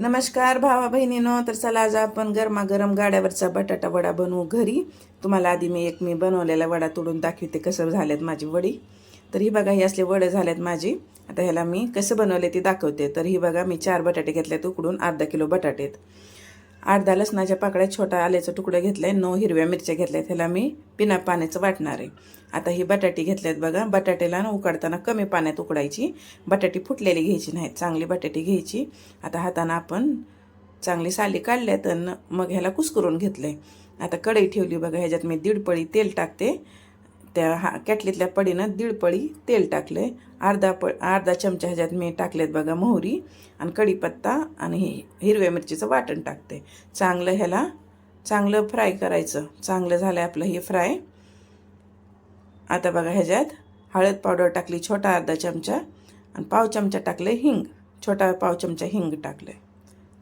नमस्कार भावा बहिणीनो तर चला आज आपण गरमागरम गाड्यावरचा बटाटा वडा बनवू घरी. तुम्हाला आधी मी एक मी बनवलेला वडा तोडून दाखवते कसं झाल्यात माझी वडी. तर ही बघा ही असले वडे झाल्यात माझी. आता ह्याला मी कसं बनवले ते दाखवते. तर ही बघा मी चार बटाटे घेतलेत उकडून अर्धा किलो बटाटे आहेत अर्धा लसणाच्या पाकळ्या छोटा आल्याचं तुकडे आहे नऊ हिरव्या मिरच्या घेतल्यात ह्याला मी बिना पाण्याचं वाटणार. आहे आता ही बटाटी घेतल्यात बघा. बटाट्याला उकडताना कमी पाण्यात उकडायची. बटाटी फुटलेली घ्यायची नाहीत चांगली बटाटी घ्यायची. आता हातानं आपण चांगली साली काढल्यात तर मग ह्याला कुस्करून घेतलंय. आता कढई ठेवली बघा ह्याच्यात मी दीड पळी तेल टाकते. त्या हा कॅटलीतल्या पडीनं दीड पळी तेल आहे अर्धा प अर्धा चमचा ह्याच्यात मी टाकलेत बघा मोहरी आणि कढीपत्ता आणि हे हिरव्या मिरचीचं वाटण टाकते चांगलं ह्याला चांगलं फ्राय करायचं. चांगलं झालं आपलं हे फ्राय. आता बघा ह्याच्यात हळद पावडर टाकली छोटा अर्धा चमचा आणि पाव चमचा टाकले हिंग. छोटा पाव चमचा हिंग टाकलं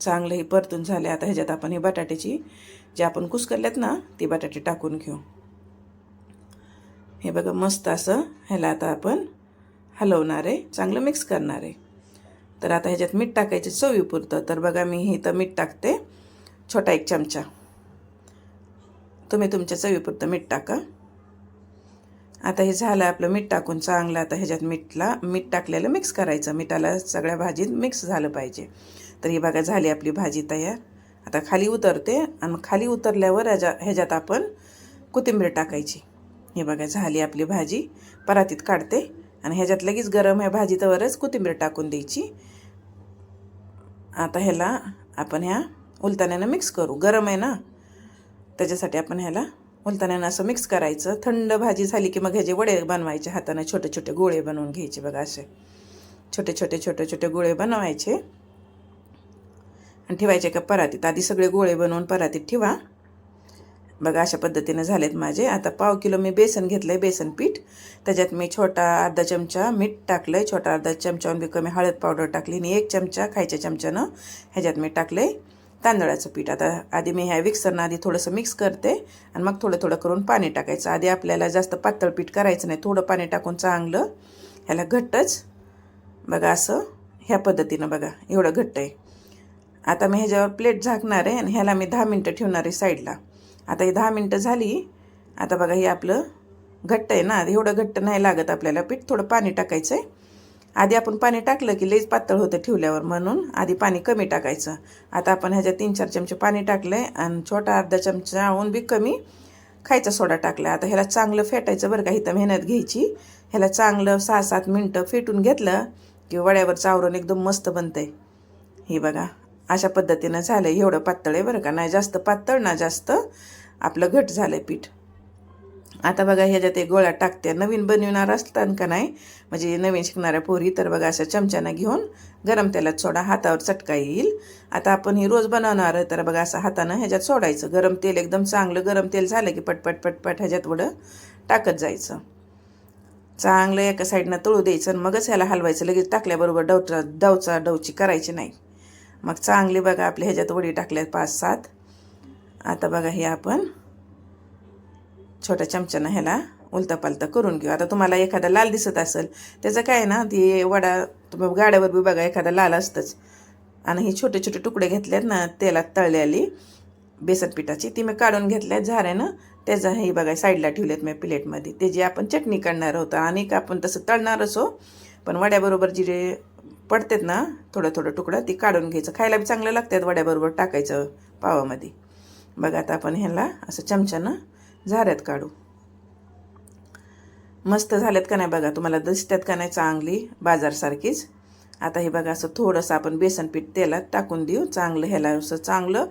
चांगलं हे परतून झाले आता ह्याच्यात आपण हे बटाट्याची जे आपण कुसकरल्यात ना ती बटाटे टाकून घेऊ. हे बघा मस्त असं ह्याला आता आपण हलवणार आहे. चांगलं मिक्स करणार आहे. तर आता ह्याच्यात मीठ टाकायचे चवीपुरतं. तर बघा मी हे तर मीठ टाकते. छोटा एक चमचा. तुम्ही तुमच्या चवीपुरतं मीठ टाका. आता हे झालं आपलं मीठ टाकून चांगलं. आता ह्याच्यात मीठला मीठ टाकलेलं मिक्स करायचं. मिठाला सगळ्या भाजीत मिक्स झालं पाहिजे. तर ही बघा झाली आपली भाजी तयार. आता खाली उतरते आणि खाली उतरल्यावर ह्याच्या ह्याच्यात आपण कोथिंबीर टाकायची. हे बघा झाली आपली भाजी. परातीत काढते आणि ह्याच्यात लगेच गरम ह्या भाजी तवरच कोथिंबीर टाकून द्यायची. आता ह्याला आपण ह्या उलताण्यानं मिक्स करू. गरम आहे ना? त्याच्यासाठी आपण ह्याला उलताण्यानं असं मिक्स करायचं. थंड भाजी झाली की मग ह्याचे वडे बनवायचे हाताने. छोटे छोटे गोळे बनवून घ्यायचे बघा असे. छोटे छोटे छोटे छोटे गोळे बनवायचे. आणि ठेवायचे का परातीत? आधी सगळे गोळे बनवून परातीत ठेवा. बघा अशा पद्धतीने झालेत माझे. आता पाव किलो मी बेसन घेतलं आहे बेसन पीठ. त्याच्यात मी छोटा अर्धा चमचा मीठ टाकलं आहे छोटा अर्धा चमचाहून बी कमी हळद पावडर टाकली आणि एक चमचा खायच्या चमच्यानं ह्याच्यात मी टाकलं आहे तांदळाचं पीठ. आता आधी मी ह्या मिक्सरनं आधी थोडंसं मिक्स करते आणि मग थोडं थोडं करून पाणी टाकायचं. आधी आपल्याला जास्त पातळ पीठ करायचं नाही थोडं पाणी टाकून चांगलं ह्याला घट्टच बघा असं ह्या पद्धतीनं बघा एवढं घट्ट आहे आता मी ह्याच्यावर प्लेट झाकणार आहे आणि ह्याला मी दहा मिनटं ठेवणार आहे साईडला. आता हे दहा मिनटं झाली. आता बघा हे आपलं घट्ट आहे ना एवढं घट्ट नाही लागत आपल्याला पीठ थोडं पाणी टाकायचं आहे आधी आपण पाणी टाकलं की लईच पातळ होतं ठेवल्यावर म्हणून आधी पाणी कमी टाकायचं. आता आपण ह्याच्यात तीन चार चमचे पाणी टाकलं आहे आणि छोटा अर्धा चमचाहून बी कमी खायचा सोडा टाकला. आता ह्याला चांगलं फेटायचं बरं का इथं मेहनत घ्यायची. ह्याला चांगलं सहा सात मिनटं फेटून घेतलं की वड्यावर आवरण एकदम मस्त बनतंय. हे बघा अशा पद्धतीनं झालं आहे एवढं पातळ आहे बरं का? नाही जास्त पातळ ना जास्त आपलं घट झालं आहे पीठ. आता बघा ह्याच्यात एक गोळ्या टाकते. नवीन बनविणार असतात का नाही? म्हणजे नवीन शिकणाऱ्या पोरी तर बघा अशा चमच्यानं घेऊन गरम तेलात सोडा हातावर चटका येईल. आता आपण ही रोज बनवणार तर बघा असं हातानं ह्याच्यात सोडायचं. गरम तेल एकदम चांगलं गरम तेल झालं की पटपट पटपट ह्याच्यात थोडं टाकत जायचं. चांगलं एका साईडनं तळू द्यायचं आणि मगच ह्याला हलवायचं. लगेच टाकल्याबरोबर डवचा डवचा डवची करायची नाही. मग चांगली बघा आपल्या ह्याच्यात वडी टाकल्यात पाच सात. आता बघा हे आपण छोट्या चमच्यानं ह्याला उलता पालता करून घेऊ. आता तुम्हाला एखादा लाल दिसत असेल त्याचं काय ना ती वडा तुम्ही गाड्यावर बी बघा एखादा लाल असतंच. आणि हे छोटे छोटे तुकडे घेतलेत ना तेलात तळलेली बेसन पिठाची ती मी काढून घेतल्यात झाऱ्यानं. त्याचं हे बघा साईडला ठेवलेत मी प्लेटमध्ये. त्याची आपण चटणी करणार होतं आणि आपण तसं तळणारच हो. पण वड्याबरोबर जिरे पडतात ना थोडं थोडं तुकडं ती काढून घ्यायचं. खायला बी चांगलं लागतात वड्याबरोबर टाकायचं पावामध्ये. बघा आता आपण ह्याला असं चमच्यानं झाऱ्यात काढू. मस्त झाल्यात का नाही बघा तुम्हाला दिसतात का नाही चांगली बाजारसारखीच. आता हे बघा असं थोडंसं आपण बेसन पीठ तेलात टाकून देऊ. चांगलं ह्याला असं चांगलं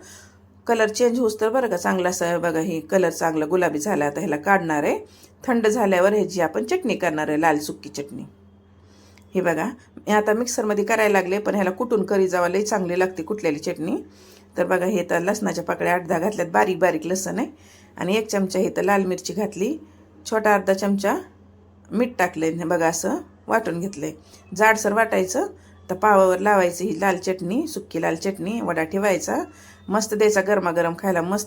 कलर चेंज होस तर बरं का चांगलं असं बघा ही कलर चांगला गुलाबी झाला आता ह्याला काढणार आहे. थंड झाल्यावर ह्याची आपण चटणी करणार आहे लाल सुक्की चटणी. हे बघा मी आता मिक्सरमध्ये करायला लागले पण ह्याला कुटून करी जावा? लई चांगली लागते कुठल्याली चटणी. तर बघा हे तर लसणाच्या पाकळ्या आठ दहा घातल्यात बारीक बारीक लसण आहे. आणि एक चमचा हे तर लाल मिरची घातली छोटा अर्धा चमचा मीठ टाकले बघा असं वाटून घेतलं आहे जाडसर वाटायचं तर पावावर लावायचं ही लाल चटणी सुक्की लाल चटणी वडा ठेवायचा मस्त द्यायचा गरमागरम खायला मस्त